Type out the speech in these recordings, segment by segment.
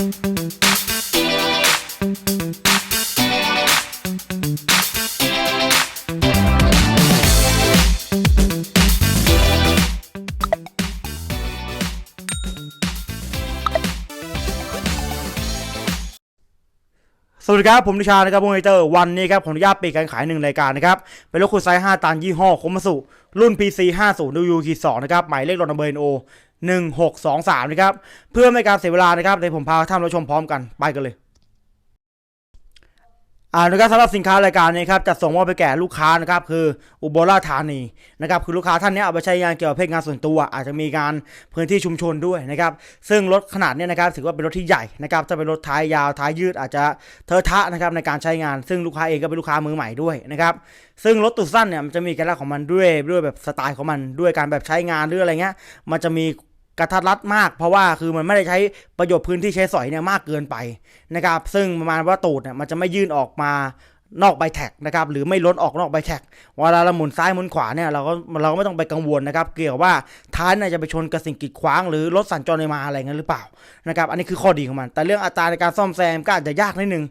สวัสดีครับ ผมนิชานะครับโมนิเตอร์วันนี้ครับผมอนุญาตปิดการขายหนึ่งรายการนะครับ เป็นรถคุณไซส์5ตันยี่ห้อคมสุรุ่น PC 50ดูยูคี2นะครับ หมายเลขรถนเบอร์โอ 1623นะครับเพื่อไม่ให้การเสียเวลานะครับเดี๋ยวผมพาท่านรับชมพร้อมกันไปกันเลยอ่านะครับสำหรับสินค้ารายการนี้ครับจะส่งมอบไปแก่ลูกค้านะครับคืออุบลราชธานีนะครับคือลูกค้าท่านนี้เอาไปใช้งานเกี่ยวกับเพศงานส่วนตัว อาจจะมีการพื้นที่ชุมชนด้วยนะครับซึ่งรถขนาดนี้นะครับถือว่าเป็นรถที่ใหญ่นะครับจะเป็นรถท้ายยาวท้ายยืดอาจจะเทอะทะนะครับในการใช้งาน ซึ่งลูกค้าเองก็เป็นลูกค้ามือใหม่ด้วยนะครับซึ่งรถตุดสั้นเนี่ยมันจะมีเอกลักษณ์ของมันด้วยด้วยแบบสไตล์ของมันด้วยการแบบใช้งานหรืออะไรเงี้ยมันจะมี กระทัดรัดมาก เพราะว่าคือมันไม่ได้ใช้ประโยชน์พื้นที่ใช้สอยเนี่ยมากเกินไปนะครับ ซึ่งประมาณว่าตูดเนี่ยมันจะไม่ยื่นออกมานอกใบแท็กนะครับหรือไม่ล้นออกนอกใบแท็กเวลาเราหมุนซ้ายหมุนขวาเนี่ยเราก็เราก็ไม่ต้องไปกังวลนะครับ เกี่ยวกับว่า ท้ายเนี่ยจะไปชนกับสิ่งกีดขวางหรือรถสัญจรในมาอะไรเงี้ยหรือเปล่านะครับอันนี้คือข้อดีของมัน แต่เรื่องอัตราในการซ่อมแซมก็อาจจะยากนิดนึง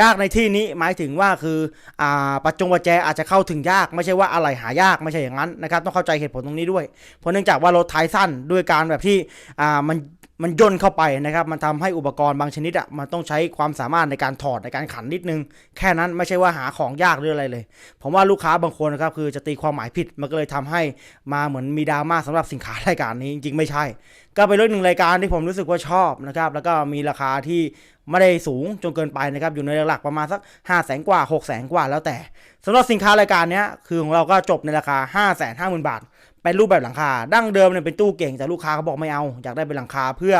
ยากในที่นี้หมายถึงว่าคืออ่าปัจจงปัจแจอาจจะเข้าถึงยาก ไม่ใช่ว่าอะไรหายากไม่ใช่อย่างนั้นนะครับต้องเข้าใจเหตุผลตรงนี้ด้วย เพราะเนื่องจากว่ารถท้ายสั้นด้วยการแบบที่อ่ามันมันย่นเข้าไปนะครับ มันทำให้อุปกรณ์บางชนิดอะ มันต้องใช้ความสามารถในการถอดในการขันนิดนึง แค่นั้นไม่ใช่ว่าหาของยากหรืออะไรเลย ผมว่าลูกค้าบางคนนะครับคือจะตีความหมายผิด มันก็เลยทำให้มาเหมือนมีดราม่าสำหรับสินค้ารายการนี้จริงๆไม่ใช่ ก็เป็นเรื่องหนึ่งรายการที่ผมรู้สึกว่าชอบนะครับแล้วก็มีราคาที่ไม่ได้สูงจนเกินไปนะครับอยู่ในหลักประมาณสัก 5 0 0แสนกว่า6 0แสนกว่าแล้วแต่สำหรับสินค้ารายการนี้คือของเราก็จบในราคา 5 5 0 0 0 0 บาท เป็นรูปแบบหลังคา ดั้งเดิมเนี่ยเป็นตู้เก่งแต่ลูกค้าเขาบอกไม่เอา อยากได้เป็นหลังคาเพื่อ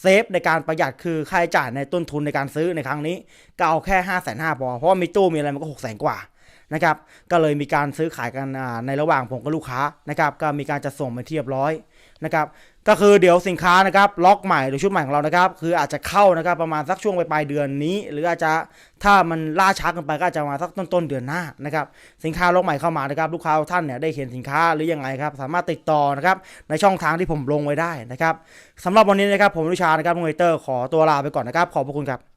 เซฟในการประหยัดคือค่าใช้จ่ายในต้นทุนในการซื้อในครั้งนี้ก็เอาแค่ 5 5 0 0 0พอเพราะว่ามีตู้มีอะไรมันก็6 0 0 0 0กว่า นะครับ ก็เลยมีการซื้อขายกันในระหว่างผมกับลูกค้านะครับ ก็มีการจัดส่งมาที่เรียบร้อยนะครับ ก็คือเดี๋ยวสินค้านะครับล็อกใหม่หรือชุดใหม่ของเรานะครับ คืออาจจะเข้านะครับประมาณสักช่วงปลายเดือนนี้ หรืออาจจะถ้ามันล่าช้าเกินไปก็อาจจะมาสักต้นๆเดือนหน้านะครับ สินค้าล็อกใหม่เข้ามานะครับ ลูกค้าท่านเนี่ยได้เห็นสินค้าหรือยังไงครับ สามารถติดต่อนะครับในช่องทางที่ผมลงไว้ได้นะครับสำหรับวันนี้นะครับผมวิชานะครับมวยเตอร์ขอตัวลาไปก่อนนะครับ ขอบพระคุณครับ